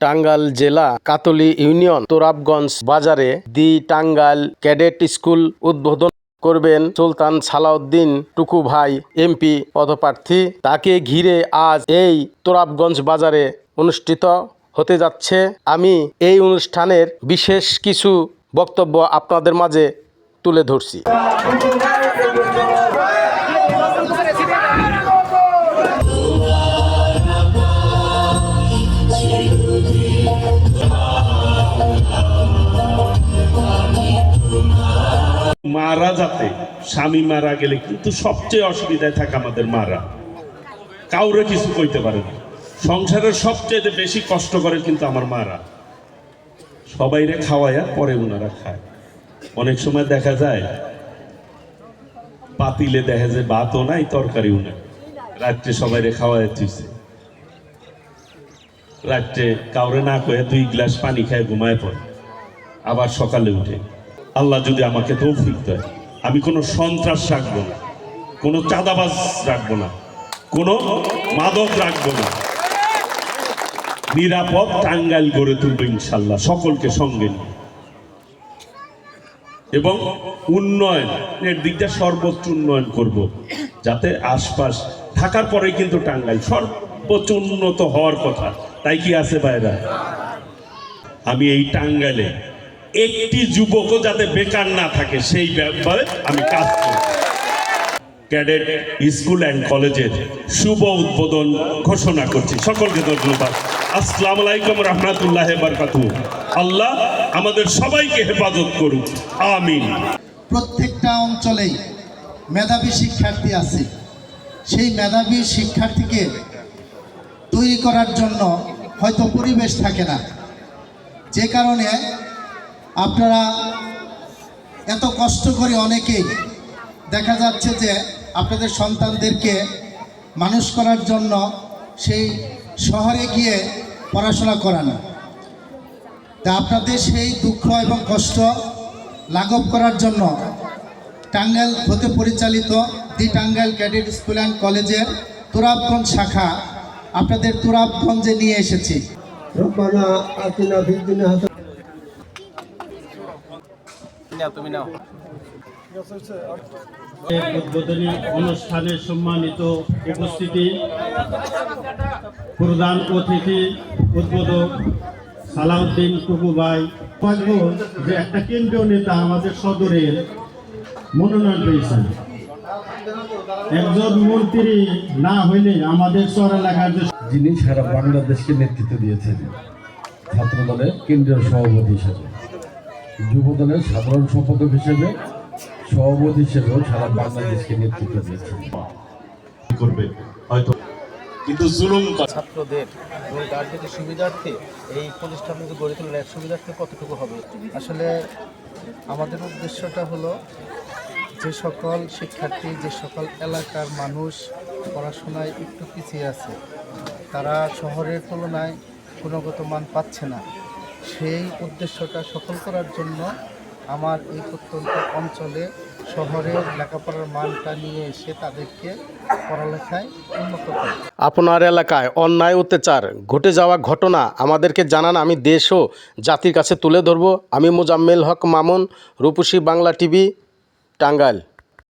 টাঙ্গাইল জেলা কাতলি ইউনিয়ন তোরাবগঞ্জ বাজারে দি Tangail cadet school উদ্বোধন করবেন সুলতান সালাউদ্দিন টুকু ভাই, এমপি, পদপ্রার্থী। তাকে ঘিরে আজ এই তোরাবগঞ্জ বাজারে অনুষ্ঠিত হতে যাচ্ছে। আমি এই অনুষ্ঠানের বিশেষ কিছু বক্তব্য আপনাদের মাঝে তুলে ধরছি। মারা যাতে, স্বামী মারা গেলে কিন্তু সবচেয়ে অসুবিধায় থাকে আমাদের মারা। কাউরে কিছু কইতে পারে না। সংসারের সবচেয়ে বেশি কষ্ট করে কিন্তু আমার মারা। সবাইরে খাওয়াইয়া পরে ওনারা খায়। অনেক সময় দেখা যায় পাতিলে দেখা যায় ভাতও নাই, তরকারিও নাই। রাত্রে সবাইরে খাওয়াই তুইছে রাত্রে কাউরে না কয়ে দুই গ্লাস পানি খায় ঘুমায় পড়ে। আবার সকালে উঠে। আল্লাহ যদি আমাকে তৌফিক দেয়। আমি কোনো সন্ত্রাস রাখব না, কোনো চাঁদাবাজ রাখব না, কোনো মাদক রাখব না। নিরাপদ টাঙ্গাইল গড়ে তুলবো ইনশাল্লাহ, সকলকে সঙ্গে নিয়ে। এবং উন্নয়নের দিকটা সর্বোচ্চ উন্নয়ন করব, যাতে আশপাশ থাকার পরে কিন্তু টাঙ্গাইল সর্বোচ্চ উন্নত হওয়ার কথা। তাই কি আছে বাইরা আমি এই টাঙ্গাইলে একটি যুবকও যাতে বেকার না থাকে, সেই ব্যাপারে আমি কাজ করি। ক্যাডেট স্কুল অ্যান্ড কলেজের শুভ উদ্বোধন ঘোষণা করছি। সকলকে ধন্যবাদ। আসসালামু আলাইকুম রহমতুল্লাহ বারকাতু আল্লাহ আমাদের সবাইকে হেফাজত করুক। আমিন। প্রত্যেকটা অঞ্চলেই মেধাবী শিক্ষার্থী আছে। সেই মেধাবী শিক্ষার্থীকে তৈরি করার জন্য হয়তো পরিবেশ থাকে না। যে কারণে আপনারা এত কষ্ট করে অনেকেই দেখা যাচ্ছে যে আপনাদের সন্তানদেরকে মানুষ করার জন্য সেই শহরে গিয়ে পড়াশোনা করানো তা আপনাদের সেই দুঃখ এবং কষ্ট লাঘব করার জন্য টাঙ্গাইল হতে পরিচালিত the Tangail cadet school and কলেজের তুরাবগঞ্জ শাখা আপনাদের তুরাবগঞ্জে নিয়ে এসেছি। উদ্বোধনী অনুষ্ঠানে সম্মানিত উপস্থিতি প্রধান অতিথি উদ্বোধক সালাউদ্দিন টুকুবাই পাঠবো যে একটা কেন্দ্রীয় নেতা আমাদের সদরের মনোনয়ন পেয়েছেন। একজন মন্ত্রী না হইলে আমাদের শহর এলাকার যিনি সারা বাংলাদেশকে নেতৃত্ব দিয়েছেন ছাত্রদলের কেন্দ্রীয় সভাপতি হিসেবে। যুব দলের সাধারণ সম্পাদক হিসেবে সভাপতি হিসেবেও সারা বাংলাদেশকে নেতৃত্ব দিয়েছেন। করবে হয়তো। কিন্তু জুলুম ছাত্রদের এবং তার সুবিধার্থে এই প্রতিষ্ঠানগুলো গড়ে তোলার সুবিধার্থে কতটুকু হবে? আসলে আমাদের উদ্দেশ্যটা হলো যে সকল শিক্ষার্থী যে সকল এলাকার মানুষ পড়াশোনায় একটু পিছিয়ে আছে তারা শহরের তুলনায় গুণগত মান পাচ্ছে না। সেই উদ্দেশ্যটা সফল করার জন্য আমার এই প্রত্যন্ত অঞ্চলে শহরের লেখাপড়ার মানটা নিয়ে এসে তাদেরকে পড়ালেখায় উন্নত করে। আপনার এলাকায় অন্যায় অত্যাচার, ঘটে যাওয়া ঘটনা আমাদেরকে জানান, আমি দেশ ও জাতির কাছে তুলে ধরব। আমি মোজাম্মেল হক মামুন, রূপসী বাংলা টিভি, টাঙ্গাইল।